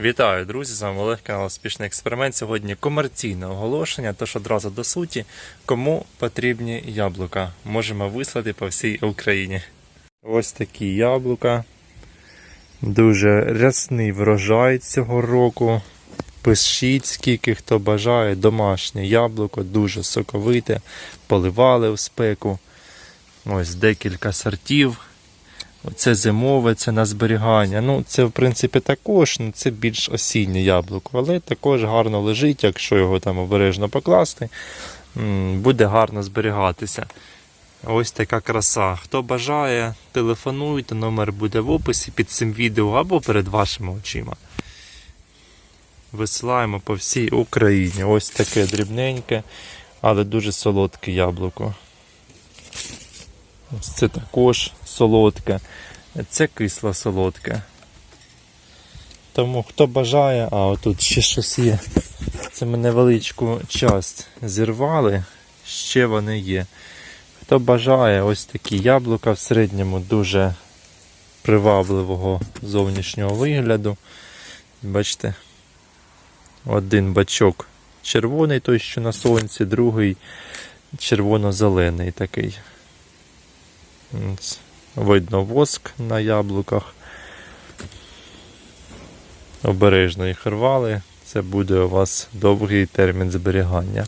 Вітаю, друзі! З вами Олег, канал Успішний експеримент. Сьогодні комерційне оголошення, тож одразу до суті. Кому потрібні яблука? Можемо вислати по всій Україні. Ось такі яблука. Дуже рясний врожай цього року. Пишіть, скільки хто бажає. Домашнє яблуко, дуже соковите. Поливали в спеку. Ось декілька сортів. Це зимове, це на зберігання. Ну, це, в принципі, також, ну, це більш осіннє яблуко, але також гарно лежить, якщо його там обережно покласти, буде гарно зберігатися. Ось така краса. Хто бажає, телефонуйте, номер буде в описі під цим відео або перед вашими очима. Висилаємо по всій Україні. Ось таке дрібненьке, але дуже солодке яблуко. Ось це також солодке. Це кисло солодке. Тому хто бажає, а отут ще щось є. Це ми невеличку часть зірвали, ще вони є. Хто бажає, ось такі яблука в середньому дуже привабливого зовнішнього вигляду. Бачите, один бачок червоний, той, що на сонці, другий червоно-зелений такий. Видно воск на яблуках. Обережно їх рвали. Це буде у вас довгий термін зберігання.